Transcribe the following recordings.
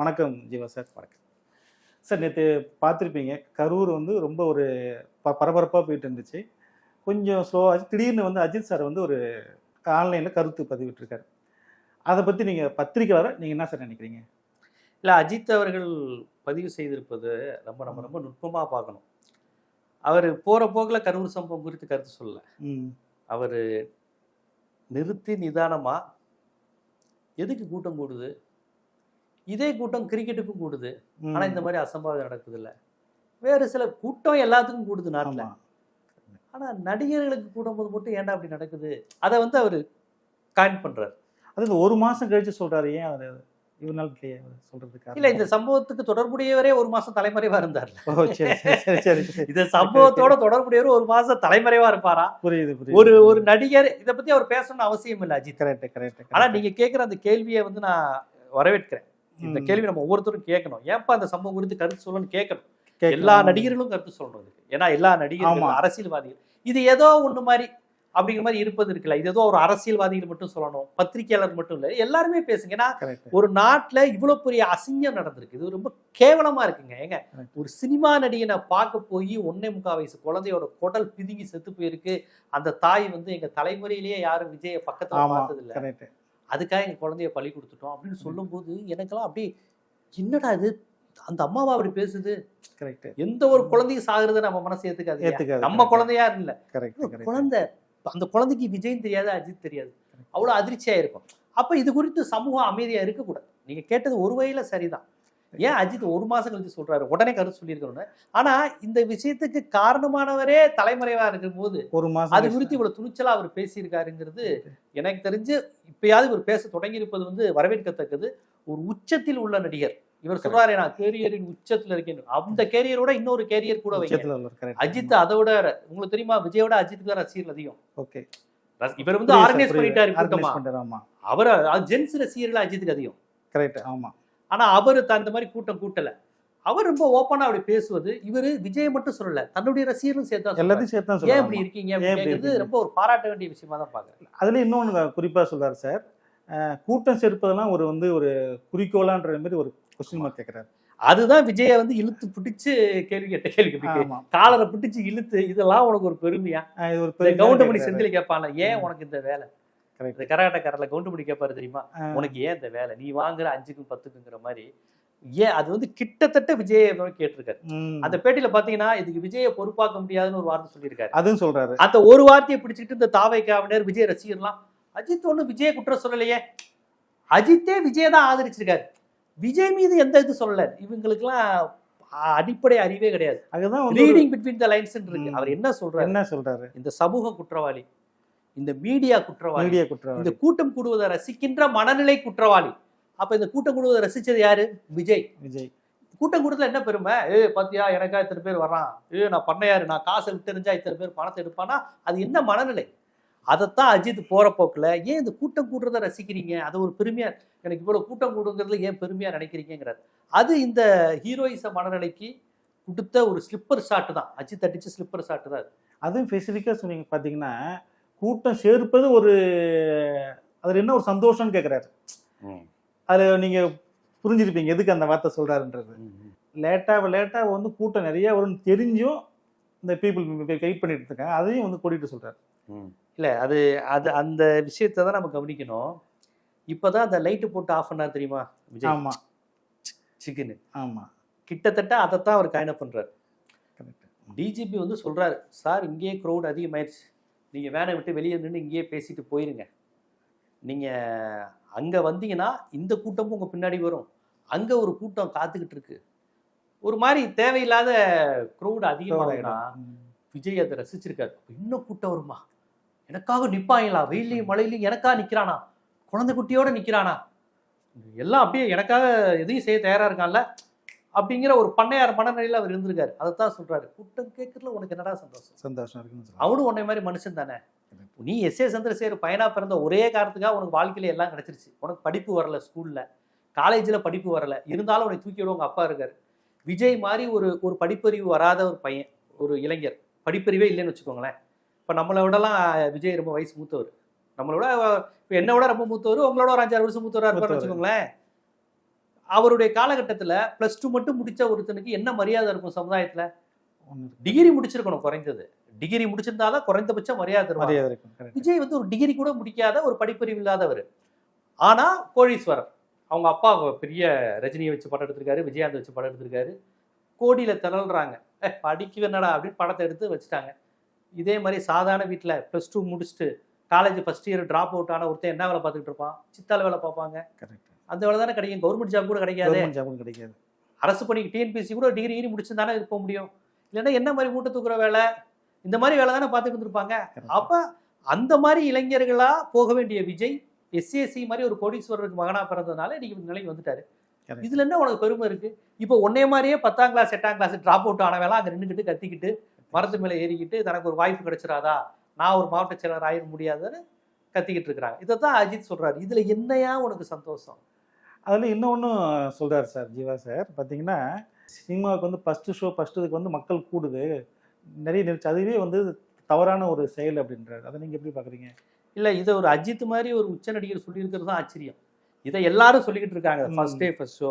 வணக்கம் ஜீவா சார் வணக்கம். சார் நேற்று பார்த்துருப்பீங்க கரூர் வந்து ரொம்ப ஒரு ப பரபரப்பாக போயிட்டு இருந்துச்சு கொஞ்சம் ஸ்லோவாக திடீர்னு வந்து அஜித் சார் வந்து ஒரு ஆன்லைனில் கருத்து பதிவிட்டிருக்காரு. அதை பற்றி நீங்கள் பத்திரிக்கையாளர் நீங்கள் என்ன சார் நினைக்கிறீங்க? இல்லை அஜித் அவர்கள் பதிவு செய்திருப்பது ரொம்ப நம்ம ரொம்ப நுட்பமாக பார்க்கணும். அவர் போகிற போக்கில் கரூர் சம்பவம் குறித்து கருத்து சொல்லல. அவர் நிறுத்தி நிதானமாக எதுக்கு கூட்டம் கூடுது? இதே கூட்டம் கிரிக்கெட்டுக்கும் கூடுது. ம். ஆனால் இந்த மாதிரி அசம்பாவிதம் நடக்குது இல்ல வேறு சில கூட்டம் எல்லாத்துக்கும் கூடுது நாட்டில். ஆனால் நடிகர்களுக்கு கூடும்போது மட்டும் ஏன்டா அப்படி நடக்குது? அதை வந்து அவர் காயின் பண்ணுறாரு அது ஒரு மாதம் கழிச்சு சொல்கிறாரு ஏன் அது இவனால் இல்லையே சொல்கிறதுக்கு இல்லை இந்த சம்பவத்துக்கு தொடர்புடையவரே ஒரு மாதம் தலைமறைவாக இருந்தார்ல. இந்த சம்பவத்தோட தொடர்புடையவர் ஒரு மாசம் தலைமறைவா இருப்பாரா? புரியுது புரியுது ஒரு ஒரு நடிகர் இத பத்தி அவர் பேசணும்னு அவசியம் இல்லை அஜித். Correct correct. ஆனா நீங்க கேக்குற அந்த கேள்வியை வந்து நான் வரவேற்கிறேன். இந்த. கேள்வி நம்ம ஒவ்வொருத்தரும் கேட்கணும். ஏன்பா அந்த சம்பவம் குறித்து கருத்து சொல்லணும்னு கேட்கணும். எல்லா நடிகர்களும் கருத்து இதுக்கு ஏன்னா எல்லா ஆமா. நடிகர்களும் அரசியல்வாதிகள். இது ஏதோ ஒண்ணு மாதிரி அப்படிங்கிற மாதிரி இருப்பது இருக்குல்ல. இது ஏதோ ஒரு அரசியல்வாதிகள் மட்டும் சொல்லணும். பத்திரிகையாளர் மட்டும் இல்லை. எல்லாருமே பேசுங்க. ஏன்னா ஒரு நாட்டுல இவ்வளவு பெரிய அசிங்கம் நடந்திருக்கு. இது ரொம்ப கேவலமா இருக்குங்க. ஏங்க. ஒரு சினிமா நடிகனை பார்க்க போய் ஒன்னே முக்கால் வயசு குழந்தையோட குடல் பிதுங்கி செத்து போயிருக்கு. அந்த தாய் வந்து எங்க தலைமுறையிலேயே யாரும் விஜய பக்கத்துல பார்த்தது இல்ல அதுக்காக எங்க குழந்தைய பழி கொடுத்துட்டோம் அப்படின்னு சொல்லும்போது எனக்கெல்லாம் அப்படியே என்னடா இது? அந்த அம்மாவா அப்படி பேசுது? கரெக்ட் எந்த ஒரு குழந்தையும் சாகுறத நம்ம மனசு ஏத்துக்காது ஏத்துக்காது, நம்ம. குழந்தையா இல்ல கரெக்ட் குழந்தை அந்த குழந்தைக்கு விஜயும் தெரியாது அஜித் தெரியாது. அவ்வளவு அதிர்ச்சியா இருக்கும். அப்ப இது குறித்து சமூகம் அமைதியா இருக்கக்கூடாது. நீங்க கேட்டது ஒரு வகையில சரிதான். ஏன் அஜித் ஒரு மாசம் கழிச்சு சொல்றாரு? உடனே கருத்து சொல்லியிருக்கணும்னு ஆனா இந்த விஷயத்துக்கு காரணமானவரே தலைமறைவா இருக்கும் போது ஒரு மாசம் அது குறித்து இவ்வளவு துணிச்சலா அவர் பேசியிருக்காருங்கிறது எனக்கு தெரிஞ்சு இப்பயாவது இவர் பேச தொடங்கி இருப்பது வந்து வரவேற்கத்தக்கது. ஒரு உச்சத்தில் உள்ள நடிகர். இவர் சொல்றாரு நான் கேரியரின் உச்சத்துல இருக்கேன். அந்த கேரியரோட இன்னொரு கேரியர் கூட கரெக்ட் அஜித் அதை விட உங்களுக்கு தெரியுமா? விஜயோட அஜித்துக்கு தான் ரசிகர்கள் அதிகம். ஓகே இவர் வந்து ஆர்கனைஸ் பண்ணிட்டாரு அவர் ஜென்ஸ் ரசிகர்கள் அஜித்துக்கு அதிகம். கரெக்ட் ஆமா. ஆனா அவர் அந்த மாதிரி கூட்டம் கூட்டல. அவர் ரொம்ப ஓப்பனா அப்படி பேசுவது இவர் விஜய் மட்டும் சொல்லல தன்னுடைய ரசிகர்களும் சேர்த்தா. எல்லாத்தையும் சேர்த்து ஏன் இப்படி இருக்கீங்க? ரொம்ப ஒரு பாராட்ட வேண்டிய விஷயமா தான் பாக்குறேன் அதுல இன்னொன்னு குறிப்பா சொல்றாரு சார். அஹ், கூட்டம் சேர்ப்பதெல்லாம் ஒரு வந்து ஒரு குறிக்கோளான்ற மாதிரி ஒரு கொஸ்டின் மார்க் கேக்குறாரு. அதுதான் விஜய வந்து இழுத்து பிடிச்சு கேள்வி கேட்ட கேள்வி. காலரை பிடிச்சு இழுத்து இதெல்லாம் உனக்கு ஒரு பெருமையா? இது ஒரு கவுண்டமணி. செந்தில் கேட்பான்ல ஏன். உனக்கு இந்த வேலை? இந்த கரகாட்டக்காரர்ல கவுண்டமணி கேட்பாரு தெரியுமா? உனக்கு ஏன் இந்த வேலை? நீ வாங்குற அஞ்சுக்கும் பத்துக்குங்கிற மாதிரி. ஏன்? அது வந்து கிட்டத்தட்ட விஜய கேட்டிருக்காரு. அந்த பேட்டியில பாத்தீங்கன்னா இதுக்கு விஜய பொறுப்பாக்க முடியாதுன்னு ஒரு வார்த்தை சொல்லியிருக்காரு. அதுவும் சொல்றாரு. அந்த ஒரு வார்த்தையை பிடிச்சிட்டு இந்த தாவை காவினர் விஜய் ரசிகர்லாம் அஜித் ஒண்ணு விஜய குற்றம் சொல்லலையே. அஜித்தே விஜய தான் ஆதரிச்சிருக்காரு. விஜய் மீது எந்த இது சொல்லல. இவங்களுக்குலாம் அடிப்படை அறிவே கிடையாது. அதுதான் ரீடிங் பிட்வீன் த லைன்ஸ் இருக்கு. அவர் என்ன சொல்றாரு? என்ன சொல்றாரு? இந்த சமூக குற்றவாளி. இந்த மீடியா குற்றவாளி மீடியா இந்த குற்றவாளி கூட்டம் கூடுவதை ரசிக்கின்ற மனநிலை குற்றவாளி. அப்ப இந்த கூட்டம் கூடுவதை ரசிச்சது யாரு? விஜய். விஜய். கூட்டம் கூட்டத்துல என்ன பெருமை? ஏ பாத்தியா எனக்கா இத்தனை பேர் வர்றான். ஏ நான் பண்ணையாரு நான் காசை விட்டுறிஞ்சா இத்தனை பேர் பணத்தை எடுப்பானா? அது என்ன மனநிலை? அதைத்தான் அஜித் போற போக்குல ஏன் இந்த கூட்டம் கூடுறத ரசிக்கிறீங்க? அது ஒரு பெருமையா எனக்கு இவ்வளவு கூட்டம் கூடுங்கிறதுல ஏன் பெருமையா நினைக்கிறீங்கிறார் அது இந்த ஹீரோயிச மனநிலைக்கு கொடுத்த ஒரு ஸ்லிப்பர் ஷாட் தான். அஜித் அடிச்ச ஸ்லிப்பர் ஷாட் தான் அது. அதுவும் ஸ்பெசிஃபிக்காக சொன்னீங்க பார்த்தீங்கன்னா கூட்டம் சேர்ப்பது ஒரு அதில் என்ன ஒரு சந்தோஷம்னு கேட்குறாரு அதில் நீங்கள் புரிஞ்சிருப்பீங்க எதுக்கு அந்த வார்த்தை சொல்கிறாருன்றது லேட்டாக லேட்டாக வந்து கூட்டம் நிறைய வரும்னு தெரிஞ்சும் இந்த பீப்புள் வெயிட் பண்ணிட்டு இருக்காங்க. அதையும் வந்து கூட்டிகிட்டு சொல்கிறாரு இல்ல அது அது அந்த விஷயத்தை தான் நம்ம கவனிக்கணும். இப்பதான் அந்த லைட்டு போட்டு ஆஃப் பண்ணா தெரியுமா விஜய்? ஆமாம் சிக்கனு ஆமாம் கிட்டத்தட்ட அதைத்தான் அவர் காயின பண்றாரு. கரெக்ட் டிஜிபி வந்து சொல்றாரு சார் இங்கேயே க்ரௌட் அதிகமாயிருச்சு. நீங்க வேனை விட்டு வெளியே நின்று இங்கேயே பேசிட்டு போயிருங்க. நீங்க அங்க வந்தீங்கன்னா இந்த கூட்டமும் உங்க பின்னாடி வரும். அங்க ஒரு கூட்டம் காத்துக்கிட்டு இருக்கு. ஒரு மாதிரி தேவையில்லாத க்ரௌட் அதிகமாகும்னா விஜய் அதை ரசிச்சிருக்காரு. இன்னும் கூட்டம் வருமா? எனக்காக நிப்பாங்களா வெயிலையும் மழையிலையும் எனக்கா நிக்கிறானா? குழந்தை குட்டியோட நிக்கிறானா? எல்லாம் அப்படியே எனக்காக எதையும் செய்ய தயாரா இருக்கான்ல? அப்படிங்கிற ஒரு பண்ணையார் மனநிலையில அவர் இருந்திருக்காரு. அதைத்தான் சொல்றாரு. கூட்டம் கேட்கறதுல உனக்கு என்னடா சந்தோஷம்? சந்தோஷம் இருக்குன்னு. அவனும் உன்னை மாதிரி மனுஷன் தானே. நீ எஸ் ஏ சந்திரசேகர் பையனா பிறந்த ஒரே காரணத்துக்காக உனக்கு வாழ்க்கையில எல்லாம் கிடைச்சிருச்சு. உனக்கு படிப்பு வரல ஸ்கூல்ல. காலேஜ்ல படிப்பு வரல. இருந்தாலும் உன்னை தூக்கி விட உங்க அப்பா இருக்காரு. விஜய் மாதிரி ஒரு ஒரு படிப்பறிவு வராத ஒரு பையன் ஒரு இளைஞர். படிப்பறிவே இல்லைன்னு வச்சுக்கோங்களேன். இப்போ நம்மளை விடலாம் விஜய் ரொம்ப வயசு மூத்தவர். நம்மளை விட இப்போ என்னை விட ரொம்ப மூத்தவர் உங்களோட ஒரு அஞ்சாறு வருஷம் மூத்தவராக இருப்பார்னு. வச்சுக்கோங்களேன். அவருடைய காலகட்டத்துல பிளஸ் டூ மட்டும் முடிச்ச ஒருத்தனுக்கு என்ன மரியாதை இருக்கும் சமுதாயத்துல. டிகிரி முடிச்சிருக்கணும் குறைந்தது. டிகிரி முடிச்சிருந்தாதான் குறைந்தபட்ச மரியாதை மரியாதை இருக்கும் விஜய் வந்து ஒரு டிகிரி கூட முடிக்காத ஒரு படிப்பறிவு இல்லாதவர். ஆனா கோடீஸ்வரர் அவங்க அப்பா பெரிய ரஜினியை வச்சு படம் எடுத்திருக்காரு விஜயாந்த் வச்சு படம் எடுத்திருக்காரு. கோடியில திரள்றாங்க. ஏ படிக்க என்னடா அப்படின்னு படத்தை எடுத்து வச்சுட்டாங்க. இதே மாதிரி சாதாரண வீட்டில் ப்ளஸ் டூ முடிச்சுட்டு college first year drop out ஆன ஒருத்தன் என்ன வேலை பார்த்துக்கிட்டு இருப்பான்? சித்தால வேலை பார்ப்பாங்க. கரெக்ட் அந்த வேலை தானே கிடைக்கும். கவர்மெண்ட் ஜாப் கூட கிடைக்காது. கவர்மெண்ட் ஜாபும் கிடைக்காது. அரசு பணிக்கு டிஎன்பிசி கூட டிகிரி கிரி முடிச்சு தானே இருக்க முடியும். இல்லைன்னா என்ன மாதிரி மூட்டை தூக்குற வேலை? இந்த மாதிரி வேலை தானே பார்த்துட்டு இருந்திருப்பாங்க. அப்ப அந்த மாதிரி இளைஞர்களா போக வேண்டிய விஜய் எஸ்சிஎஸ்சி மாதிரி ஒரு கோடீஸ்வரருக்கு மகனா பிறந்ததுனால இன்னைக்கு நிலைக்கு வந்துட்டாரு. இதுல என்ன உனக்கு பெருமை இருக்கு? இப்போ உன்னைய மாதிரியே பத்தாம் கிளாஸ் எட்டாம் கிளாஸ் டிராப் அவுட் ஆனவெல்லாம் அங்க நின்றுக்கிட்டு கத்திக்கிட்டு மரத்து மேல ஏறிக்கிட்டு தனக்கு ஒரு வாய்ப்பு கிடைச்சிடாதா நான் ஒரு மாவட்ட செயலர் ஆயிட முடியாதுன்னு கத்திக்கிட்டு இருக்கிறாங்க. இதைத்தான் அஜித் சொல்றாரு. இதுல என்னையா உனக்கு சந்தோஷம்? அதில் இன்னொன்று சொல்றாரு சார் ஜீவா சார். பார்த்தீங்கன்னா சினிமாவுக்கு வந்து ஃபஸ்ட்டு ஷோ ஃபஸ்ட்டு இதுக்கு வந்து மக்கள் கூடுது. நிறைய நிறுத்தி அதுவே வந்து தவறான ஒரு செயல் அப்படின்றாரு. அதை நீங்கள் எப்படி பார்க்குறீங்க இல்ல இதை ஒரு அஜித் மாதிரி ஒரு உச்ச நடிகர் சொல்லியிருக்கிறது தான் ஆச்சரியம். இதை எல்லாரும் சொல்லிக்கிட்டு இருக்காங்க. ம். ஃபர்ஸ்ட் டே ஃபர்ஸ்ட் ஷோ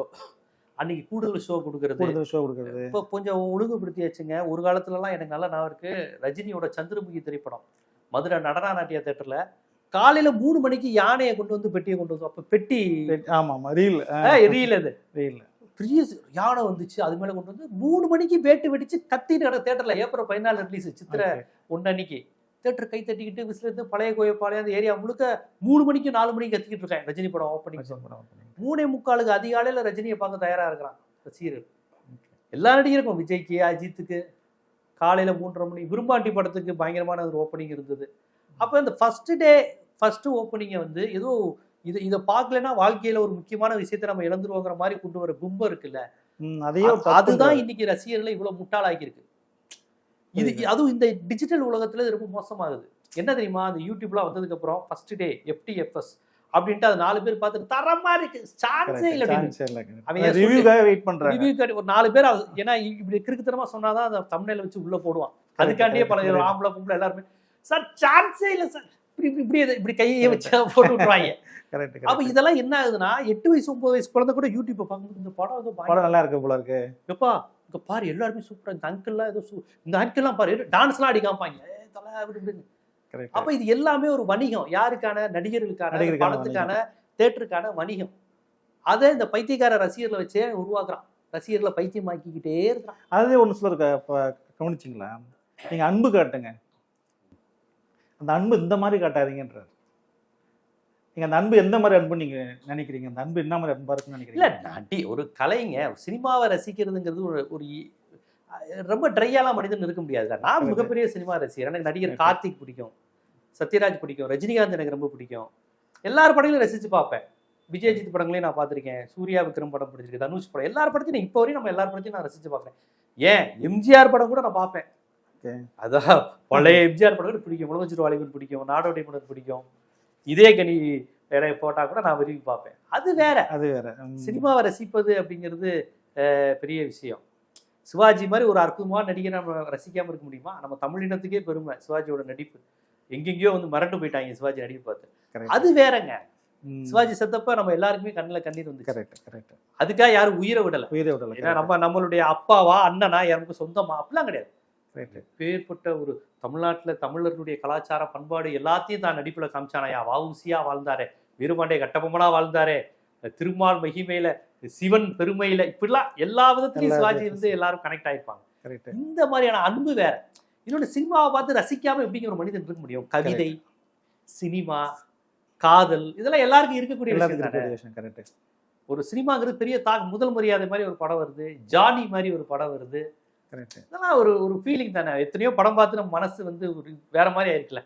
அன்னைக்கு கூடுதல் ஷோ கொடுக்கறது. கூடுதல் ஷோ கொடுக்குறது. இப்போ கொஞ்சம் ஒழுங்குபடுத்தியாச்சுங்க. ஒரு காலத்துலலாம் எனக்கு நல்ல நான் இருக்கு. ரஜினியோட சந்திரமுகி திரைப்படம். மதுரை நடன நாட்டிய தேட்டர்ல காலையில மூணு மணிக்கு யானையை கொண்டு வந்து பெட்டியை கொண்டு வந்து அப்ப பெட்டி ஆமாம் ஆமாம் ரீல் எரியல அது? ரீல் பெரிய யானை வந்துச்சு அது மேல கொண்டு வந்து மூணு மணிக்கு வேட்டு வெடிச்சு கத்திட்டு கிடக்கு தேட்டர்ல ஏப்ரல் பதினாலு ரிலீஸ் சித்திரை ஒன்று அன்னைக்கு. தேட்டர் கை தட்டிக்கிட்டு விசிலிருந்து பழைய கோயப்பாளையம் அந்த ஏரியா முழுக்க மூணு மணிக்கு நாலு மணிக்கு கத்திக்கிட்டு இருக்கேன் ரஜினி படம் ஓப்பனிங் மூணே முக்காலுக்கு அதிகாலையில ரஜினியை பார்க்க தயாரா இருக்கிறான் ரசிகர்கள் எல்லா நடிகருக்கும் விஜய்க்கு அஜித்துக்கு காலையில மூன்றரை மணி விரும்பாண்டி படத்துக்கு பயங்கரமான ஒரு ஓப்பனிங் இருந்தது. அப்போ இந்த ஃபர்ஸ்ட் டே ஃபர்ஸ்ட் ஓப்பனிங்கை வந்து ஏதோ இது இதை பார்க்கலன்னா வாழ்க்கையில ஒரு முக்கியமான விஷயத்தை நம்ம இழந்துருவோங்கிற மாதிரி கொண்டு வர கும்பம் இருக்குல்ல. ம் அதையே ஒரு அது- தப்புன்றாரு. அதுதான் இன்னைக்கு ரசிகர்களை இவ்வளவு முட்டாளாக்கி இருக்கு இது அதுவும் இந்த டிஜிட்டல் உலகத்துல இது ரொம்ப மோசமாகுது. என்ன தெரியுமா? அந்த யூடியூப்லாம் வந்ததுக்கு அப்புறம் ஃபர்ஸ்ட் டே எஃப்டிஎஃப்எஸ் அப்படின்ட்டு அது நாலு பேர் பார்த்துட்டு தரமா இருக்கு. சான்ஸே இல்லை வெயிட் பண்றாங்க. ரிவ்யூ ஒரு நாலு பேர் ஏன்னா இப்படி கிறுக்குத்தனமா சொன்னாதான் அந்த தமிழ்ல வச்சு உள்ள போடுவான். அதுக்காண்டியே பல. ஆம்பளை பொம்பளை எல்லாருமே சார் சான்ஸே இல்லை சார். இப்படி இப்படி இப்படி கையை வச்சு போட்டு விட்டுருவாங்க. கரெக்ட் அப்ப இதெல்லாம் என்ன ஆகுதுன்னா எட்டு வயசு ஒன்பது வயசு குழந்தை கூட யூடியூப்பை பார்க்கும்போது இந்த படம் ஏதோ படம் நல்லா இருக்கு போல இருக்கு. எப்பா இங்க பாரு எல்லாருமே சூப்பரா இந்த அங்கிள்லாம் ஏதோ சூ- இந்த அங்கிள்லாம் பாரு டான்ஸ்லாம் அடி காமிப்பாங்க ஏ, தல, அப்படி இப்படின்னு. கரெக்ட் அப்ப இது எல்லாமே ஒரு வணிகம். யாருக்கான? நடிகர்களுக்கான படத்துக்கான தேட்டருக்கான வணிகம். அதை இந்த பைத்தியக்கார ரசிகர்களை வச்சே உருவாக்குறான். ரசிகர்களை பைத்தியமாக்கிக்கிட்டே இருக்கிறான். அதே ஒன்று சொல்ல கவனிச்சிங்களா நீங்க அன்பு காட்டுங்க. அந்த அன்பு இந்த மாதிரி காட்டாதீங்கன்றார். நீங்க அந்த அன்பு எந்த மாதிரி அன்பு நீங்க நினைக்கிறீங்க? அந்த அன்பு என்ன மாதிரி அன்பா இருக்குன்னு இல்ல நினைக்கிறீங்க நடி ஒரு கலைங்க சினிமாவை ரசிக்கிறதுங்கிறது ஒரு ஒரு ரொம்ப ட்ரையாலாம் மனிதன் இருக்க முடியாதுல்ல நான். மிகப்பெரிய சினிமா ரசிகர். எனக்கு நடிகர். கார்த்திக் பிடிக்கும். சத்யராஜ் பிடிக்கும். ரஜினிகாந்த் எனக்கு ரொம்ப பிடிக்கும். எல்லார் படங்களையும் ரசிச்சு பார்ப்பேன். விஜயஜித் படங்களையும் நான் பார்த்திருக்கேன். சூர்யா விக்ரம் படம் பிடிச்சிருக்கு. தனுஷ் படம். எல்லார் படத்தையும் இப்போ வரையும் நம்ம எல்லார் படத்தையும் நான் ரசிச்சு பார்க்குறேன். ஏன்? எம்ஜிஆர் படம் கூட நான் பார்ப்பேன். அதான் பழைய எம்ஜிஆர் படம் கூட பிடிக்கும். முழவச்சிரு வாலிபன் பிடிக்கும். நாடோடி மன்னர் பிடிக்கும். இதே கனி வேற போட்டா கூட நான் விரும்பி பார்ப்பேன். அது வேற. அது வேற. சினிமாவை ரசிப்பது அப்படிங்கிறது பெரிய விஷயம். சிவாஜி மாதிரி ஒரு அற்புதமான நடிகரை நம்ம ரசிக்காம இருக்க முடியுமா? நம்ம தமிழினத்துக்கே பெருமை சிவாஜியோட நடிப்பு. எங்கெங்கேயோ வந்து மறந்து போயிட்டாங்க சிவாஜி நடிப்பு பார்த்து. அது வேறங்க. சிவாஜி செத்தப்ப நம்ம எல்லாருக்குமே கண்ணுல கண்ணீர் வந்துச்சு. கரெக்ட் கரெக்ட் அதுக்காக யாரும் உயிரை விடல. உயிரை விடல ஏன்னா நம்ம நம்மளுடைய அப்பாவா அண்ணனா எனக்கு சொந்தமா? அப்படிலாம் கிடையாது. பேர்பட்ட ஒரு தமிழ்நாட்டுல தமிழர்களுடைய கலாச்சார பண்பாடு எல்லாத்தையும் தான் நடிப்புல காமிச்சானையா வவுசியா வாழ்ந்தாரே. வீரபாண்டிய கட்டபொம்மனா வாழ்ந்தாரே. திருமால் மகிமையில சிவன் பெருமையில இப்படிலாம் எல்லா விதத்திலையும் சிவாஜி. வந்து எல்லாரும் கனெக்ட் ஆயிருப்பாங்க. கரெக்ட் இந்த மாதிரியான அன்பு வேற. இன்னொன்று சினிமாவை பார்த்து ரசிக்காம எப்படிங்க ஒரு மனிதன் இருக்க முடியும்? கவிதை சினிமா காதல் இதெல்லாம் எல்லாருக்கும் இருக்கக்கூடிய ஒரு சினிமாங்கிறது பெரிய தா முதல் மரியாதை மாதிரி ஒரு படம் வருது. ஜானி மாதிரி ஒரு படம் வருது. இதெல்லாம் ஒரு ஒரு ஃபீலிங் தானே. எத்தனையோ படம் பார்த்து நம்ம மனசு வந்து ஒரு வேற மாதிரி ஆயிருக்குல்ல.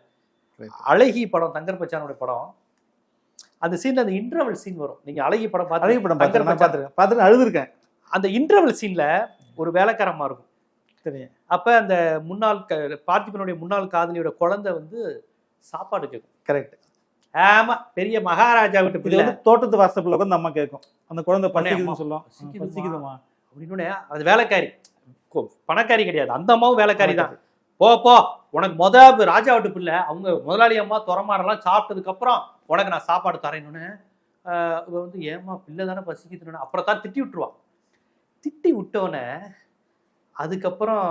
Right. அழகி படம் தங்கர் பச்சானோட படம். அந்த சீன்ல அந்த இன்டர்வல் சீன் வரும். நீங்க அழகி படம் அழகி பார்த்து படம் தங்கர் பார்த்துருக்கேன். பார்த்துட்டு அழுதுருக்கேன் அந்த இன்டர்வல் சீன்ல ஒரு வேலைக்காரமா இருக்கும். தெரியும் அப்ப அந்த முன்னாள் பார்த்திபனுடைய முன்னாள் காதலியோட குழந்தை வந்து சாப்பாடு கேட்கும் கரெக்ட் ஆமா பெரிய மகாராஜா வீட்டு இது வந்து தோட்டத்து வாசப்புல உட்காந்து அம்மா கேட்கும் அந்த குழந்தை பசிக்குதுன்னு சொல்லும். பசிக்குதுமா. பசிக்குதுமா அப்படின்னு அது வேலைக்காரி. பணக்காரி கிடையாது. அந்த அம்மாவும் வேலைக்காரி தான். போ போ. உனக்கு மொத ராஜா வீட்டு பிள்ளை. அவங்க முதலாளி அம்மா துறமாரெல்லாம் சாப்பிட்டதுக்கு அப்புறம் உனக்கு நான் சாப்பாடு தரேன்னு இவ வந்து ஏமா பிள்ளை தானே பசிக்குதுன்னு? அப்புறம் தான் திட்டி விட்டுருவான் திட்டி விட்டோன்னே அதுக்கப்புறம்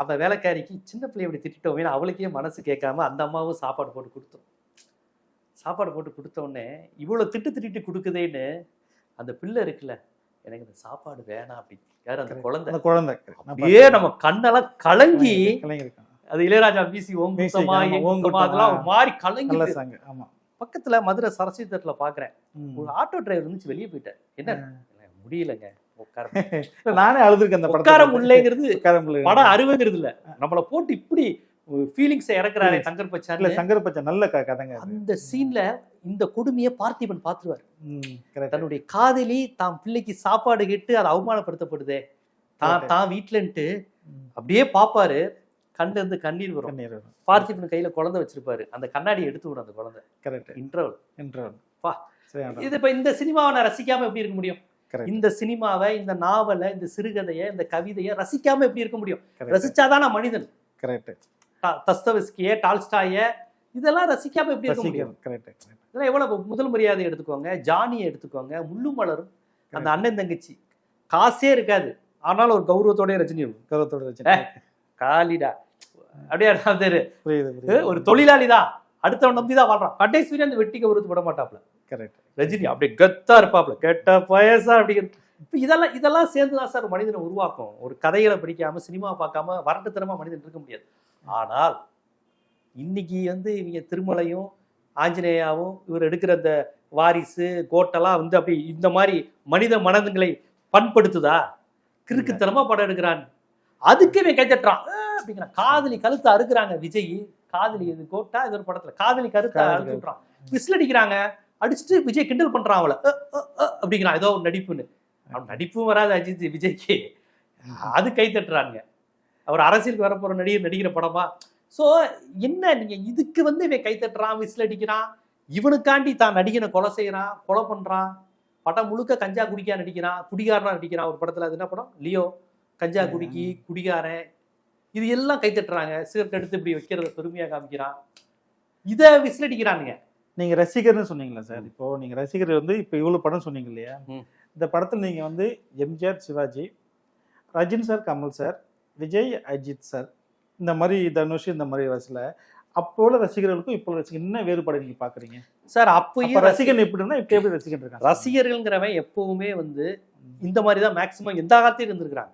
அவ வேலைக்காரிக்கு சின்ன பிள்ளை இப்படி திட்டிட்டோமே அவளுக்கே மனசு கேட்காம அந்த அம்மாவும் சாப்பாடு போட்டு கொடுத்தோம். சாப்பாடு போட்டு கொடுத்த உடனே இவ்வளோ திட்டு திட்டிட்டு கொடுக்குதேன்னு அந்த பிள்ளை இருக்குல்ல எனக்கு இந்த சாப்பாடு வேணாம் அப்படி யார் அந்த குழந்தை? அந்த குழந்தை. அப்படியே நம்ம கண்ணெல்லாம் கலங்கி அது இளையராஜா ஓம் குத்தமா, குத்தமா. அதெல்லாம் நல்ல கலங்கி சாங் ஆமா. பக்கத்துல மதுரை சரஸ்வதி தேட்டர்ல பாக்குறேன். ஒரு ஆட்டோ டிரைவர் இருந்துச்சு வெளியே போயிட்டார். என்ன? முடியலங்க. உட்கார நானே அழுதுருக்கேன் அந்த உட்கார முடியலங்கிறது படம் அறுபங்கிறது இல்ல நம்மள போட்டு இப்படி ஃபீலிங்ஸ் இறக்குறாரு Feelings. தங்கர் இல்ல சங்கர பச்சை நல்ல கதைங்க. அந்த சீன்ல இந்த கொடுமையை பார்த்திபன் பார்த்துருவாரு. தன்னுடைய காதலி தான் பிள்ளைக்கு சாப்பாடு கேட்டு அது அவமானப்படுத்தப்படுதே தான். தான் வீட்டுலன்ட்டு அப்படியே பாப்பாரு கண்ணுல இருந்து கண்ணீர் வரும் கண்ணீர் வரும். பார்த்திபன் கையில குழந்தை வச்சிருப்பாரு அந்த கண்ணாடி எடுத்து விடும் அந்த குழந்தை Correct. Interval Introvert. பா. இது இப்ப இந்த சினிமாவை நான் ரசிக்காம எப்படி இருக்க முடியும். இந்த சினிமாவை இந்த நாவலை இந்த சிறுகதையை இந்த கவிதையை ரசிக்காம எப்படி இருக்க முடியும். ரசிச்சாதான் நான் மனிதன் Correct. தஸ்தவஸ்கிய டால்ஸ்டாய இதெல்லாம் ரசிக்காம எப்படி இருக்க முடியும். இதெல்லாம் எவ்வளவு முதல் மரியாதை எடுத்துக்கோங்க ஜானியை எடுத்துக்கோங்க முள்ளும் மலரும் அந்த அண்ணன் தங்கச்சி. காசே இருக்காது. ஆனாலும் ஒரு கௌரவத்தோட ரஜினி கௌரவத்தோட வச்சு. காலிடா. அப்படியே. ஒரு தொழிலாளி தான். அடுத்தவன் நம்பி தான் வாழ்றான். கடைசி வரையும் அந்த வெட்டி கௌரவத்து விட மாட்டாப்ல Correct. ரஜினி அப்படியே கத்தா இருப்பாப்ல கேட்ட பயசா அப்படிங்கிறது இப்ப இதெல்லாம் இதெல்லாம் சேர்ந்துதான் சார் மனிதனை உருவாக்கும். ஒரு கதைகளை படிக்காம சினிமா பார்க்காம வரட்டுத்தனமா மனிதன் இருக்க முடியாது. ஆனால் இன்னைக்கு வந்து இவங்க திருமலையும் ஆஞ்சநேயாவும் இவர் எடுக்கிற அந்த வாரிசு கோட்டெல்லாம் வந்து அப்படி இந்த மாதிரி மனித மனதுங்களை பண்படுத்துதா? கிறுக்குத்தனமா படம் எடுக்கிறான். அதுக்கு இவன் கைத்தட்டுறான் "ஆ" அப்படிங்கிறான் காதலி கழுத்தை அறுக்குறாங்க விஜய். காதலி இது கோட்டா இது ஒரு படத்துல. காதலி கருத்தை காதலி அறுத்து விட்டுறான். விசில் அடிக்கிறாங்க. அடிச்சுட்டு விஜய் கிண்டல் பண்றான் அவளை. அப்படிங்கிறான். ஏதோ ஒரு நடிப்புன்னு. அவன் நடிப்பும் வராது அஜித் விஜய்க்கு. அது கை தட்டுறாங்க அவர் அரசியலுக்கு வரப்போற நடிகர் நடிக்கிற படமா? சோ என்ன நீங்க இதுக்கு வந்து இவன் கை தட்டுறான் விசில் அடிக்கிறான்? இவனுக்காண்டி தான் நடிகனை கொலை செய்யறான் கொலை பண்றான். படம் முழுக்க கஞ்சா குடிக்கா நடிக்கிறான் குடிகாரனா நடிக்கிறான் ஒரு படத்துல. அது என்ன படம்? லியோ. கஞ்சா குடிக்கி குடிகாரன். இது எல்லாம் கை தட்டுறாங்க. சிகரெட் எடுத்து இப்படி வைக்கிறத பெருமையா காமிக்கிறான். இதை விசில் அடிக்கிறானுங்க. நீங்க ரசிகர்னு சொன்னீங்களா சார். இப்போ நீங்க ரசிகர் வந்து இப்போ இவ்வளவு படம் சொன்னீங்க இல்லையா. இந்த படத்துல நீங்க வந்து MGR Sivaji Rajini sir Kamal sir Vijay Ajith sir இந்த மாதிரி தனுஷ் இந்த மாதிரி வயசுல அப்போ உள்ள ரசிகர்களுக்கும் இப்போ ரசிகர் என்ன வேறுபாடு நீங்க பாக்குறீங்க? சார் அப்ப அப்பயும் ரசிகன் எப்படின்னா இப்ப எப்படி ரசிகன் இருக்காங்க? ரசிகர்கள்ங்கிறவன் எப்பவுமே வந்து இந்த மாதிரி தான் மேக்சிமம் எந்த காலத்தையும் இருந்திருக்கிறாங்க.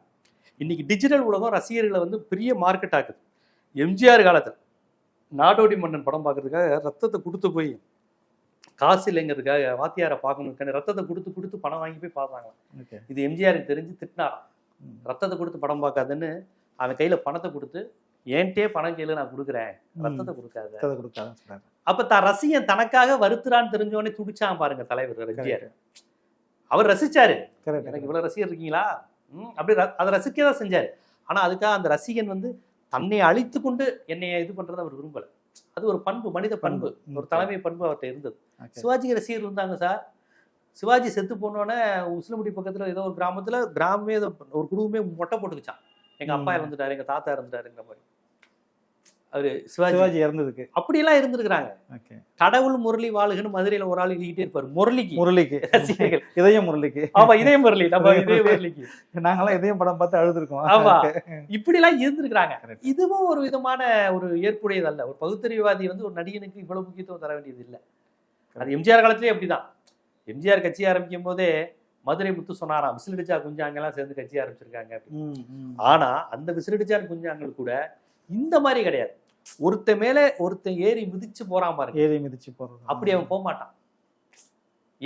இன்னைக்கு டிஜிட்டல் உலகம் ரசிகர்களை வந்து பெரிய மார்க்கெட் ஆக்குது. எம்ஜிஆர் காலத்தில் நாடோடி மன்னன் படம் பார்க்கறதுக்காக ரத்தத்தை கொடுத்து போய் காசு இல்லைங்கிறதுக்காக வாத்தியாரை பார்க்கணும் ரத்தத்தை கொடுத்து கொடுத்து பணம் வாங்கி போய் பார்த்தாங்க ஓகே. இது எம்ஜிஆருக்கு தெரிஞ்சு திட்டினாராம். ரத்தத்தை கொடுத்து படம் பார்க்காதுன்னு அவன் கையில பணத்தை கொடுத்து ஏன்ட்டே பணம் கையில நான் கொடுக்குறேன். ரத்தத்தை கொடுக்காத. கதை கொடுக்காதான் சொல்றாரு அப்ப தான் ரசிகன் தனக்காக வருத்துறான்னு தெரிஞ்சவொடனே துடிச்சான் பாருங்க தலைவர் எம்ஜிஆர் அவர் ரசிச்சாரு. எனக்கு இவ்வளவு ரசிகர் இருக்கீங்களா? ம், அப்படி அதை ரசிக்க தான் செஞ்சாரு. ஆனா அதுக்காக அந்த ரசிகன் வந்து தன்னை அழித்து கொண்டு என்னைய இது பண்றதை அவர் விரும்பல. அது ஒரு பண்பு மனித பண்பு. ஒரு தலைமை பண்பு அவர்கிட்ட இருந்தது. சிவாஜி ரசிகர் இருந்தாங்க சார். சிவாஜி செத்து போனோடனே உசிலமுடி பக்கத்துல ஏதோ ஒரு கிராமத்துல கிராமமே ஒரு குடும்பமே மொட்டை போட்டுக்குச்சான் எங்க அப்பா. இறந்துட்டாரு எங்க தாத்தா இறந்துட்டாருங்கிற மாதிரி. அவரு சிவாஜி. சிவாஜி இறந்ததுக்கு. அப்படியெல்லாம் இருந்திருக்கிறாங்க. கடவுள் முரளி வாழுகன்னு மதுரையில ஒரு ஆள் எழுதிக்கிட்டே இருப்பாரு முரளிக்கு. முரளிக்கு. ரசிகர்கள். இதயம் முரளிக்கு. ஆமா இதய முரளி நம்ம இதய முரளிக்கு. நாங்கெல்லாம் இதயம் படம் பார்த்து அழுதுருக்கோம். ஆமா. இப்படி எல்லாம் இருந்திருக்கிறாங்க. இதுவும் ஒரு விதமான ஒரு ஏற்புடையது அல்ல ஒரு பகுத்தறிவாதி வந்து ஒரு நடிகனுக்கு இவ்வளவு முக்கியத்துவம் தர வேண்டியது இல்ல. அது எம்ஜிஆர் காலத்திலேயே அப்படிதான். எம்ஜிஆர் கட்சி ஆரம்பிக்கும் போதே மதுரை முத்து சொன்னாராம் விசிலடிச்சா குஞ்சாங்க எல்லாம் சேர்ந்து கட்சி ஆரம்பிச்சிருக்காங்க. ஆனா அந்த விசிலடிச்சா குஞ்சாங்கள் கூட இந்த மாதிரி கிடையாது. ஒருத்தன் மேல ஒருத்தன் ஏறி மிதிச்சு போறான் பாருங்க. ஏறி மிதிச்சு போறது. அப்படி அவன் போக மாட்டான்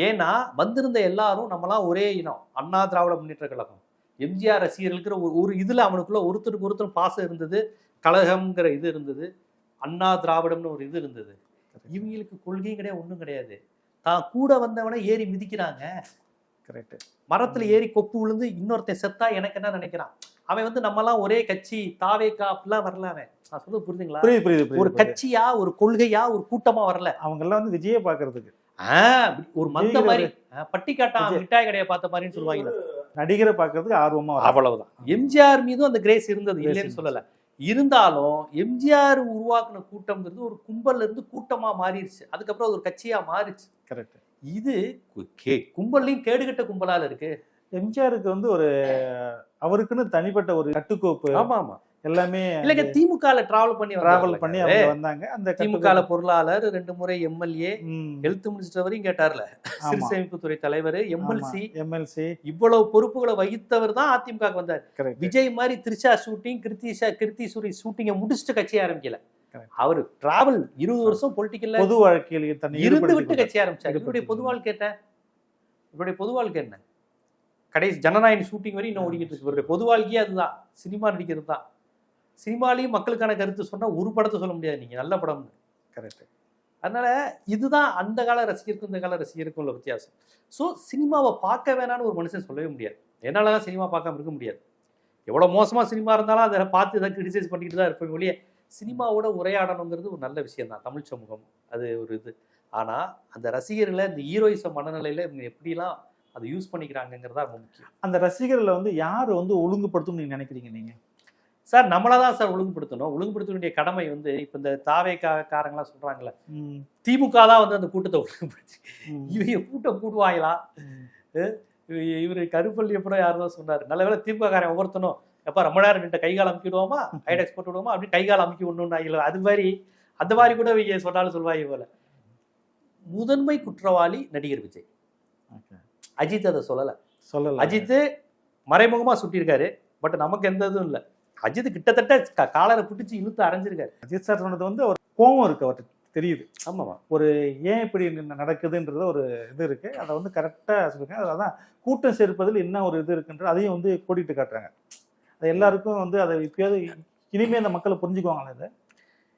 ஏன்னா வந்திருந்த எல்லாரும் நம்மலாம் ஒரே இனம். அண்ணா திராவிட முன்னேற்ற கழகம். எம்ஜிஆர் ரசிகர்களுக்கு ஒரு ஒரு இதுல அவனுக்குள்ள ஒருத்தருக்கு ஒருத்தர் பாசம் இருந்தது கழகம்ங்கிற இது இருந்தது அண்ணா திராவிடம்னு ஒரு இது இருந்தது. இவங்களுக்கு கொள்கையும் கிடையாது ஒண்ணும் கிடையாது. தான் கூட வந்தவனை ஏறி மிதிக்கிறாங்க. கரெக்ட் மரத்துல ஏறி கொப்பு விழுந்து இன்னொருத்தன் செத்தா எனக்கு என்ன நினைக்கிறான்? அவன் வந்து நம்மலாம் ஒரே கட்சி தாவேக்கா அப்படிலாம் வரல அவன். நான் சொல்றது புரியுதுங்களா புரியுது புரியுது ஒரு. கட்சியா ஒரு கொள்கையா ஒரு கூட்டமா வரல. அவங்க எல்லாம் வந்து விஜய பாக்குறதுக்கு ஒரு மந்த மாதிரி. ஆ, பட்டிக்காட்டான் விஜய். மிட்டாய் கடையை பார்த்த மாதிரின்னு சொல்லுவாங்க. நடிகரை பாக்குறதுக்கு ஆர்வமா. அவ்வளவுதான். எம்ஜிஆர் மீதும் அந்த கிரேஸ் இருந்தது இல்லைன்னு. சொல்லல. இருந்தாலும் எம்ஜிஆர் உருவாக்குன கூட்டம்ங்கிறது ஒரு கும்பல்ல இருந்து கூட்டமா மாறிடுச்சு அதுக்கப்புறம் அது ஒரு கட்சியா மாறிடுச்சு கரெக்ட். இது கு- கே- கும்பல்லையும் கேடுகட்ட கும்பலால இருக்கு. எம்ஜிஆருக்கு வந்து ஒரு அவருக்குன்னு தனிப்பட்ட ஒரு கட்டுக்கோப்பு. ஆமா ஆமா எல்லாமே இல்லைங்க திமுகல டிராவல் பண்ணி டிராவல் பண்ணி அவங்க வந்தாங்க. அந்த திமுகல பொருளாளர் ரெண்டு முறை எம்எல்ஏ ஹெல்த் மினிஸ்டர் வரையும் கேட்டார்ல. சிறு ஆமா. சேமிப்புத்துறை தலைவர் எம்எல்சி. எம்எல்சி. இவ்வளவு பொறுப்புகளை வகித்தவர் தான் அதிமுக வந்தார். விஜய் மாதிரி திரிஷா ஷூட்டிங் கிருத்திஷா கிருத்தி சூரி ஷூட்டிங்கை முடிச்சுட்டு கட்சி ஆரம்பிக்கல. அவர் டிராவல் இருபது வருஷம் பொலிட்டிக்கல்ல பொது வாழ்க்கையில் தன்னை இருந்து விட்டு. கட்சி ஆரம்பிச்சார். இவருடைய பொது. வாழ்க்கை என்ன? இவருடைய பொது வாழ்க்கை என்ன? கடைசி ஜனநாயக ஷூட்டிங் வரையும் இன்னும் ஓடிக்கிட்டு இருக்கு. இவருடைய பொது வாழ்க்கையே அதுதான். சினிமா நடிக்கிறது தான். சினிமாலையும் மக்களுக்கான கருத்து சொன்னா ஒரு படத்தை சொல்ல முடியாது நீங்க. நல்ல படம் கரெக்ட். அதனால இதுதான் அந்த கால ரசிகருக்கும் இந்த கால ரசிகருக்கும் உள்ள வித்தியாசம். ஸோ சினிமாவை பார்க்க வேணாம்னு ஒரு மனுஷன் சொல்லவே முடியாது. என்னால தான் சினிமா பார்க்காம இருக்க முடியாது. எவ்வளோ மோசமாக சினிமா இருந்தாலும் அதை பார்த்து இதை கிரிட்டிசைஸ் பண்ணிக்கிட்டு தான் இருப்பேன் ஒழிய சினிமாவோட உரையாடணுங்கிறது ஒரு நல்ல விஷயம் தான். தமிழ் சமூகம் அது ஒரு இது. ஆனால் அந்த ரசிகர்களை இந்த ஹீரோயிசம் மனநிலையில் இவங்க எப்படிலாம் அதை யூஸ் பண்ணிக்கிறாங்கங்கிறதா ரொம்ப முக்கியம். அந்த ரசிகர்களை வந்து யார் வந்து ஒழுங்குபடுத்தும் நீங்க நினைக்கிறீங்க நீங்க? சார் நம்மளா தான் சார் ஒழுங்குபடுத்தணும். ஒழுங்குபடுத்த வேண்டிய கடமை வந்து இப்போ இந்த தாவே காரங்களாம் சொல்கிறாங்களே திமுக தான் வந்து அந்த கூட்டத்தை ஒழுங்குபடுத்தி. இவங்க கூட்டம் கூடுவாங்களா. இவர் கருப்பள்ளி எப்படா யாரும் தான் சொன்னார். நல்ல வேலை திமுக காரன் ஒவ்வொருத்தனும் எப்ப ரொம்ப நேரம் நின்று கை கால் அமுக்கி விடுவோமா ஐடெக்ஸ் போட்டு விடுவோமா? அப்படி கை கால் அமுக்கி விடணும் அது மாதிரி அந்த மாதிரி கூட இவங்க சொன்னாலும் சொல்வாங்க போல. முதன்மை குற்றவாளி நடிகர் விஜய். அஜித் அதை சொல்லல. சொல்லலாம் அஜித் மறைமுகமா சுட்டியிருக்காரு பட் நமக்கு எந்த இதுவும் இல்லை. அஜித் கிட்டத்தட்ட காலரை பிடிச்சி இழுத்து அரைஞ்சிருக்காரு. அஜித் சார் சொன்னது வந்து அவர் கோவம் இருக்கு அவருக்கு தெரியுது. ஆமாமா. ஏன் இப்படி நடக்குதுன்றது ஒரு இது இருக்கு. அதை வந்து கரெக்டா சொல்லிருக்காங்க. அதான் கூட்டம் சேர்ப்பதில் என்ன ஒரு இது இருக்குன்றது அதையும் வந்து கோடிட்டு காட்டுறாங்க. அது எல்லாருக்கும் வந்து அதை இப்பயாவது இனிமே அந்த மக்களை புரிஞ்சுக்குவாங்களா இதை?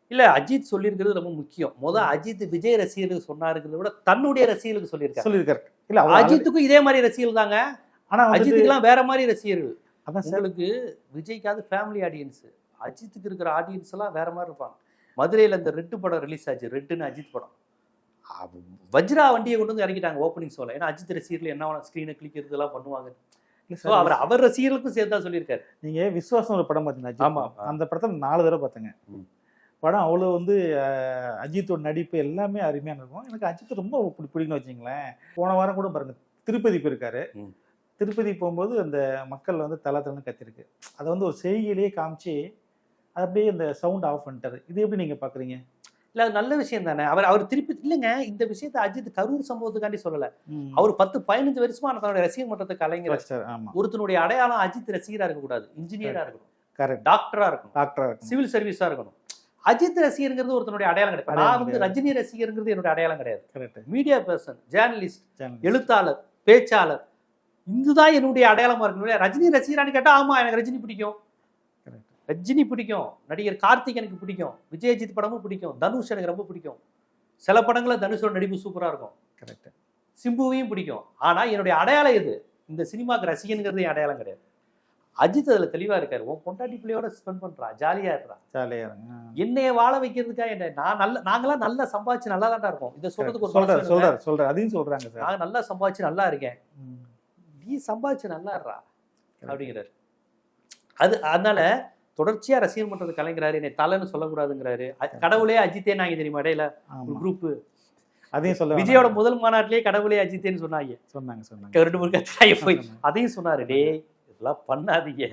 இல்ல அஜித் சொல்லியிருக்கிறது ரொம்ப முக்கியம். முத அஜித் விஜய் ரசிகர்களுக்கு சொன்னாருங்கிறத விட தன்னுடைய ரசிகர்களுக்கு சொல்லியிருக்காரு. சொல்லியிருக்காரு. இல்ல அஜித்துக்கும் இதே மாதிரி ரசிகர்கள் தாங்க. ஆனா வந்துட்டு அஜித்துக்குலாம் வேற மாதிரி ரசிகர்கள். அதான் உங்களுக்கு விஜய்க்காவது ஃபேமிலி ஆடியன்ஸ் அஜித்துக்கு இருக்கிற ஆடியன்ஸ் எல்லாம் வேற மாதிரி இருப்பாங்க. மதுரையில இந்த ரெட்டு படம் ரிலீஸ் ஆச்சு. ரெட்டுன்னு அஜித் படம். வஜ்ரா வண்டியை கொண்டு வந்து இறக்கிட்டாங்க ஓப்பனிங் ஷோல ஏன்னா அஜித் ரசிகர்கள் என்ன ஸ்க்ரீனை கிளிக்கிறது எல்லாம் பண்ணுவாங்க. ஸோ அவர் அவர் ரசிகர்களுக்கும் சேர்த்தா சொல்லியிருக்காரு. நீங்க விசுவாசம் ஒரு படம் பார்த்தீங்களா அஜித்? ஆமா. அந்த படத்தை நாலு தடவை பார்த்தேங்க. படம் அவ்வளோ வந்து அஜித்தோட நடிப்பு எல்லாமே அருமையான இருக்கும். எனக்கு அஜித் ரொம்ப பிடி- பிடிக்கும்னு வச்சிங்களேன். போன வாரம் கூட பாருங்க திருப்பதி போயிருக்காரு. திருப்பதி போகும்போது அந்த மக்கள் வந்து தலை தலைன்னு கத்திருக்கு. அதை வந்து ஒரு செய்கையிலேயே காமிச்சு அது அப்படியே அந்த சவுண்ட் ஆஃப் பண்ணிட்டாரு. இது எப்படி நீங்க பாக்குறீங்க? இல்ல அது நல்ல விஷயம் தானே. அவர் அவர் திருப்பி இல்லைங்க இந்த விஷயத்தை அஜித் கரூர் சம்பவத்துக்காண்டி சொல்லல. அவர் பத்து பதினஞ்சு வருஷமா தன்னுடைய ரசிகர் மன்றத்தை கலைஞர். ஒருத்தனுடைய அடையாளம் அஜித் ரசிகரா இருக்கக்கூடாது. இன்ஜினியரா இருக்கணும். கரெக்ட் டாக்டரா இருக்கணும். டாக்டரா இருக்கும் சிவில் சர்வீஸா இருக்கணும். அஜித் ரசிகருங்கிறது ஒருத்தனுடைய அடையாளம் கிடையாது. நான் வந்து. ரஜினி ரசிகருங்கிறது என்னோட அடையாளம் கிடையாது. கரெக்ட் மீடியா பர்சன் ஜேர்னலிஸ்ட் எழுத்தாளர் பேச்சாளர் இதுதான் என்னுடைய அடையாளமா இருக்கணும் ரஜினி ரசிகரான்னு கேட்டா ஆமா எனக்கு ரஜினி பிடிக்கும். ரஜினி பிடிக்கும். நடிகர் கார்த்திக் எனக்கு பிடிக்கும். விஜயஜித் படமும் பிடிக்கும். தனுஷ் எனக்கு ரொம்ப பிடிக்கும். சில படங்கள தனுஷோட நடிப்பு சூப்பரா இருக்கும். கரெக்ட் சிம்புவையும் பிடிக்கும். ஆனா என்னுடைய அடையாளம் எது? இந்த சினிமாக்கு ரசிகனுங்கிறது என் அடையாளம் கிடையாது. அஜித் அதுல தெளிவா இருக்காரு. உன் பொண்டாட்டி பிள்ளையோட ஸ்பெண்ட் பண்றா. ஜாலியா இருக்கிறா ஜாலியா என்னைய வாழ வைக்கிறதுக்காக என்ன? நான் நல்ல நாங்களாம் நல்லா சம்பாதிச்சு நல்லா தான் இருக்கோம். இதை சொல்றதுக்கு ஒரு சொல்றாரு அதையும் சொல்றாங்க சார். நான் நல்லா சம்பாதிச்சு நல்லா இருக்கேன். நீ சம்பாதிச்சு நல்லா இருடா அப்படிங்கிறாரு. அது அதனால தொடர்ச்சியா ரசிகர் மன்றது கலைஞராரு என்னை தலைன்னு சொல்லக்கூடாதுங்கிறாரு. கடவுளே அஜித்தே நாங்க தெரியுமா இடையில ஒரு குரூப் அதையும் சொல்ல விஜயோட. முதல் மாநாட்டிலேயே கடவுளே அஜித்தேன்னு சொன்னாங்க. சொன்னாங்க சொன்னாங்க. ரெண்டு மூணு கத்தாய போய். அதையும் சொன்னாரு டேய் இதெல்லாம் பண்ணாதீங்க.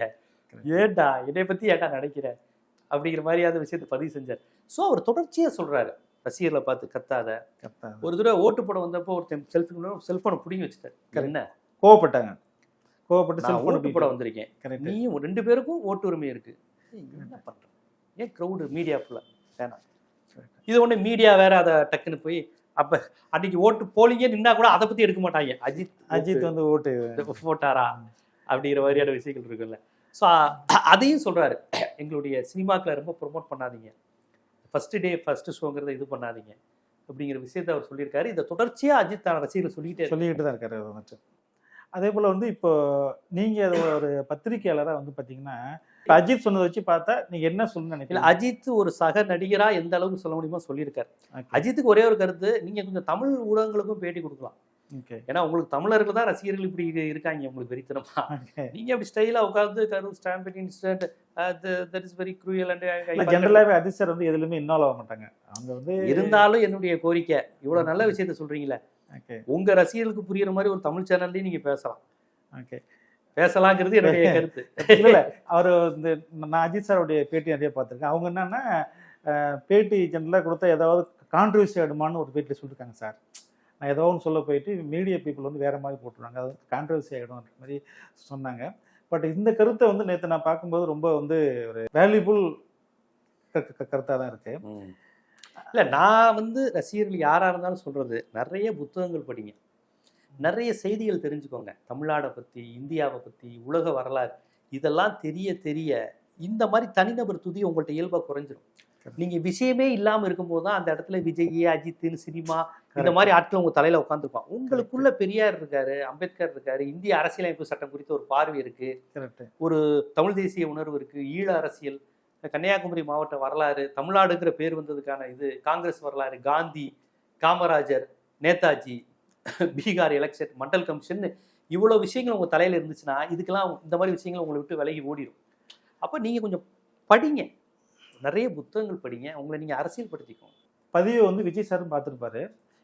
ஏன்டா என்னை பத்தி ஏன்டா நினைக்கிற? அப்படிங்கிற மாதிரியாத விஷயத்தை பதிவு செஞ்சார். ஸோ அவர் தொடர்ச்சியா சொல்றாரு ரசிகர்களை பார்த்து கத்தாத. ஒரு தடவை ஓட்டு போட வந்தப்போ ஒருத்தன் செல்ஃபி செல்போனை பிடிங்கி வச்சுட்டார். என்ன? கோவப்பட்டாங்க. கோவப்பட்டு ஓட்டு போட வந்திருக்கேன். கரெக்ட் நீயும் ரெண்டு பேருக்கும் ஓட்டு உரிமை இருக்கு. என்ன பண்ற? ஏன் க்ரௌடு மீடியா ஃபுல்லா வேணாம். இது ஒண்ணு மீடியா வேற அதை டக்குன்னு போய் அப்ப அன்னைக்கு ஓட்டு போலிங்கே நின்னா கூட அதை பத்தி எடுக்க மாட்டாங்க. அஜித் அஜித் வந்து ஓட்டு போட்டாரா? அப்படிங்கிற மாதிரியான விஷயங்கள் இருக்குல்ல ஸோ அதையும் சொல்றாரு. எங்களுடைய சினிமாக்களை ரொம்ப ப்ரொமோட் பண்ணாதீங்க. ஃபர்ஸ்ட் டே ஃபர்ஸ்ட் ஷோங்கிறத இது பண்ணாதீங்க. அப்படிங்கிற விஷயத்தை அவர் சொல்லியிருக்காரு. இதை தொடர்ச்சியா அஜித் தான் ரசிகர்கள் சொல்லிக்கிட்டே. சொல்லிக்கிட்டு தான் இருக்காரு அதே போல வந்து இப்போ நீங்க அது ஒரு பத்திரிகையாளரா வந்து பாத்தீங்கன்னா இப்ப அஜித் சொன்னதை வச்சு பார்த்தா நீங்க என்ன சொல்லணும்னு நினைக்கிறீங்க அஜித் ஒரு சக நடிகரா எந்த அளவுக்கு சொல்ல முடியுமோ சொல்லியிருக்காரு. அஜித்துக்கு ஒரே ஒரு கருத்து நீங்க கொஞ்சம் தமிழ் ஊடகங்களுக்கும் பேட்டி கொடுக்கலாம். ஏன்னா உங்களுக்கு தமிழர்கள் தான் ரசிகர்கள் இப்படி இரு- இருக்காங்க உங்களுக்கு வெறித்தனமா. நீங்க அப்படி ஸ்டைலா உட்கார்ந்து கரு stamping incident that is very cruel and ஜென்ரலாவே Ajith sir வந்து எதுலயுமே இன்வால்வ் ஆக மாட்டாங்க அவங்க வந்து இருந்தாலும் என்னுடைய கோரிக்கை இவ்வளவு நல்ல விஷயத்த சொல்றீங்களே உங்க ரசிகர்களுக்கு புரியுற மாதிரி ஒரு தமிழ் சேனல்லையும் நீங்க பேசலாம். ஓகே பேசலாங்கிறது என்னுடைய கருத்து. இல்ல அவர் இந்த நான் அஜித் சாருடைய பேட்டி நிறைய பார்த்துருக்கேன். அவங்க என்னன்னா பேட்டி ஜெனரலாக கொடுத்தா ஏதாவது கான்ட்ரவர்சி ஆயிடுமான்னு ஒரு பேட்டியில் சொல்லியிருக்காங்க சார். நான் ஏதோ ஒன்று சொல்ல போயிட்டு மீடியா பீப்புள் வந்து வேற மாதிரி போட்டுருவாங்க. அது கான்ட்ரவர்சி ஆகிடும்ன்ற மாதிரி சொன்னாங்க. பட் இந்த கருத்தை வந்து நேற்று நான் பார்க்கும்போது ரொம்ப வந்து ஒரு வேல்யூபுள் கருத்தாக தான் இருக்கு. ம். இல்ல நான் வந்து ரசிகர்கள் யாரா இருந்தாலும் சொல்றது நிறைய புத்தகங்கள் படிங்க. நிறைய செய்திகள் தெரிஞ்சுக்கோங்க. தமிழ்நாடை பத்தி இந்தியாவை பத்தி உலக வரலாறு இதெல்லாம் தெரிய தெரிய இந்த மாதிரி தனிநபர் துதி உங்கள்ட்ட இயல்பா குறைஞ்சிரும். நீங்க விஷயமே இல்லாம இருக்கும்போது தான் அந்த இடத்துல விஜய் அஜித்னு சினிமா இந்த மாதிரி ஆட்கள் உங்க தலையில உட்காந்துருப்பான் உங்களுக்குள்ள பெரியார் இருக்காரு அம்பேத்கர் இருக்காரு இந்திய அரசியலமைப்பு சட்டம் குறித்த ஒரு பார்வை இருக்கு. கரெக்ட். தமிழ் தேசிய உணர்வு இருக்கு ஈழ அரசியல் கன்னியாகுமரி மாவட்ட வரலாறு தமிழ்நாடுங்கிற பேர் வந்ததுக்கான இது காங்கிரஸ் வரலாறு காந்தி காமராஜர் நேதாஜி பீகார் எலெக்ஷன் மண்டல் கமிஷன் இவ்வளோ விஷயங்கள் உங்க தலையில இருந்துச்சுன்னா இதுக்கெல்லாம் இந்த மாதிரி விஷயங்கள் உங்களை விட்டு விலகி ஓடிடும் அப்போ நீங்க கொஞ்சம் படிங்க. நிறைய புத்தகங்கள் படிங்க. உங்களை நீங்க அரசியல் படுத்திக்கோங்க பதிவை வந்து விஜய் சாரும் பார்த்துருப்பாரு.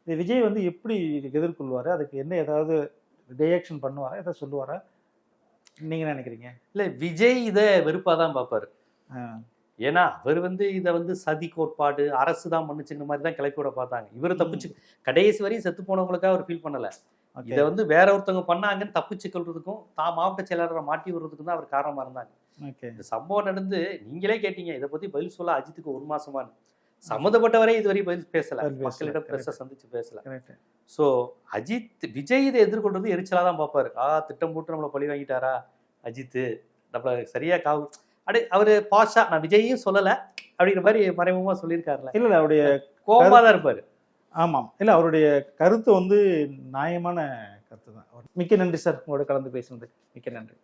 இது விஜய் வந்து எப்படி எதிர்கொள்வாரு? அதுக்கு என்ன ஏதாவது ரியாக்ஷன் பண்ணுவாரா? ஏதாவது சொல்லுவாரா? நீங்க என்ன நினைக்கிறீங்க? இல்ல விஜய் இதை வெறுப்பாதான் தான் பார்ப்பாரு. ஏன்னா அவர் வந்து இதை வந்து சதி கோட்பாடு அரசு தான் பண்ணுச்சுங்கிற மாதிரி தான் கிளப்பி விட பார்த்தாங்க. இவர் தப்பிச்சு கடைசி வரையும் செத்து போனவங்களுக்காக அவர் ஃபீல் பண்ணல. இதை வந்து வேற ஒருத்தவங்க பண்ணாங்கன்னு தப்பிச்சு கொள்றதுக்கும் தான் மாவட்ட செயலாளரை மாட்டி விடுறதுக்கும் தான் அவர் காரணமா இருந்தாங்க. இந்த சம்பவம் நடந்து நீங்களே கேட்டீங்க இதை பத்தி பதில் சொல்ல அஜித்துக்கு ஒரு மாசமானு சம்மந்தப்பட்டவரை இதுவரை பதில் பேசல. பதில் பேசல, மக்களிடம் பெருசா. சந்திச்சு பேசல. சோ அஜித் விஜய் இதை எதிர்கொள்றது எரிச்சலா தான் பார்ப்பாரு. ஆ திட்டம் போட்டு நம்மளை பழி வாங்கிட்டாரா அஜித் நம்மள சரியா காவு அடே அவரு பாஷா நான் விஜயையும் சொல்லல அப்படிங்கிற மாதிரி மறைமுகமா சொல்லியிருக்காருல இல்ல இல்ல அவருடைய கோபமா தான் இருப்பாரு. ஆமாம். இல்ல அவருடைய கருத்து வந்து நியாயமான கருத்து தான் மிக்க நன்றி சார் உங்களோட கலந்து பேசுனது மிக்க நன்றி.